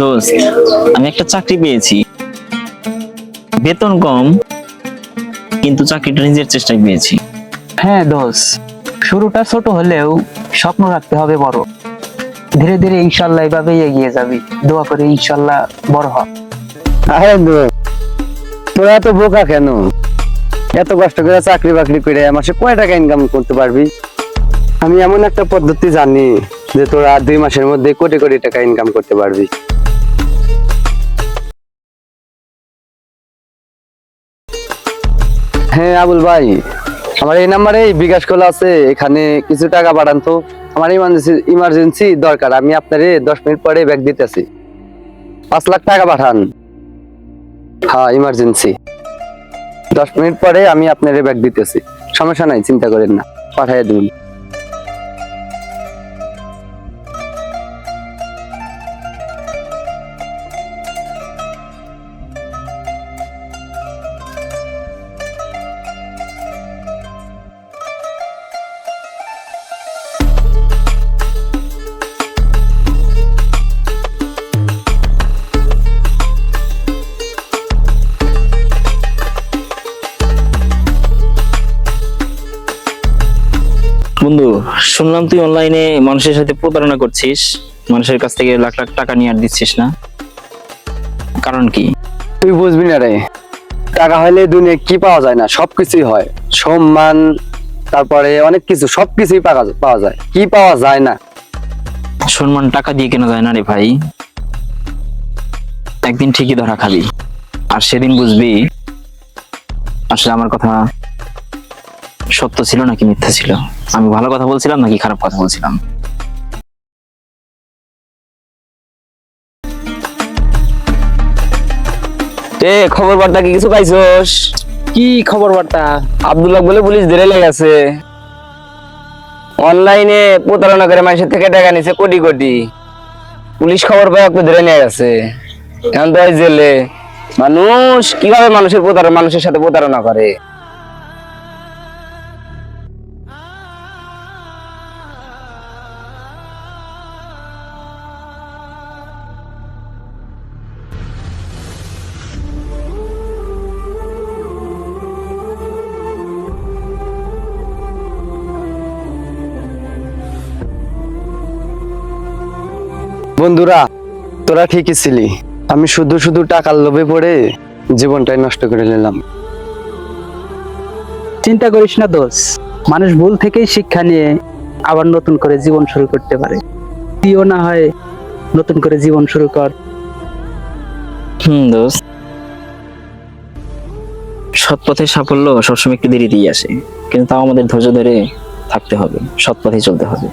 দোস্ত আমি একটা চাকরি পেয়েছি। বেতন কম কিন্তু চাকরিটা নিজের চেষ্টায় পেয়েছি। হ্যাঁ দোষ শুরুটা ছোট হলেও স্বপ্ন রাখতে হবে বড়। ধীরে ধীরে ইনশাল্লাহ এভাবেই এগিয়ে যাবি। দোয়া করে ইনশাল্লাহ বড় হ। আরে দোস্ত, তোরা এত বোকা কেন? এত কষ্ট করে চাকরি বাকরি করে মাসে কয় টাকা ইনকাম করতে পারবি? আমি এমন একটা পদ্ধতি জানি যে তোরা দুই মাসের মধ্যে কোটি কোটি টাকা ইনকাম করতে পারবি। হ্যাঁ আবুল ভাই। আমার এই নাম্বারে বিকাশ কলা আছে, এখানে কিছু টাকা পাঠান তো। আমার ইমার্জেন্সি ইমার্জেন্সি দরকার, আমি আপনারে দশ মিনিট পরে ব্যাগ দিতেছি। পাঁচ লাখ টাকা পাঠান। হ্যাঁ ইমার্জেন্সি দশ মিনিট পরে আমি আপনারে ব্যাগ দিতেছি। সমস্যা নাই, চিন্তা করেন না, পাঠাইয়া দিন বন্ধু শুনলাম তুই অনলাইনে মানুষের সাথে প্রতারণা করছিস। মানুষের কাছ থেকে লাখ লাখ টাকা নিয়ে আর দিচ্ছিস না। কারণ কি? তুই বুঝবি না রে। টাকা হলে দুনিয়া কি পাওয়া যায় না? সবকিছুই হয়। সম্মান তারপরে অনেক কিছু সবকিছুই পাওয়া যায়- কি পাওয়া যায় না? সম্মান টাকা দিয়ে কেনা যায় না রে ভাই। একদিন ঠিকই ধরা খাবি। আর সেদিন বুঝবি আসলে আমার কথা সত্য ছিল নাকি মিথ্যা ছিল? আমি ভালো কথা বলছিলাম নাকি খারাপ কথা বলছিলাম? এ খবর বার্তা কি কিছু পাইছস? কি খবর বার্তা আব্দুল্লাহ বলে পুলিশ ধরে লেগেছে অনলাইনে প্রতারণা করে মানুষের থেকে টাকা নিছে কোটি কোটি। পুলিশ খবর পেয়ে ওকে ধরে নিয়ে গেছে। এখন তো জেলে। মানুষ কীভাবে মানুষের প্রতারণা মানুষের সাথে প্রতারণা করে? বন্ধুরা তোরা ঠিকই ছিলি। আমি শুধু শুধু টাকার লোভে পড়ে জীবনটাই নষ্ট করে নিলাম। চিন্তা করিস না দোষ মানুষ ভুল থেকেই শিক্ষা নিয়ে আবার নতুন করে জীবন শুরু করতে পারে। তুইও না হয় নতুন করে জীবন শুরু কর। হুম দোস্ত। সৎ পথে সাফল্য সবসময় একটু দেরি দিয়ে আসে কিন্তু তাও আমাদের ধৈর্য ধরে থাকতে হবে সৎ পথে চলতে হবে।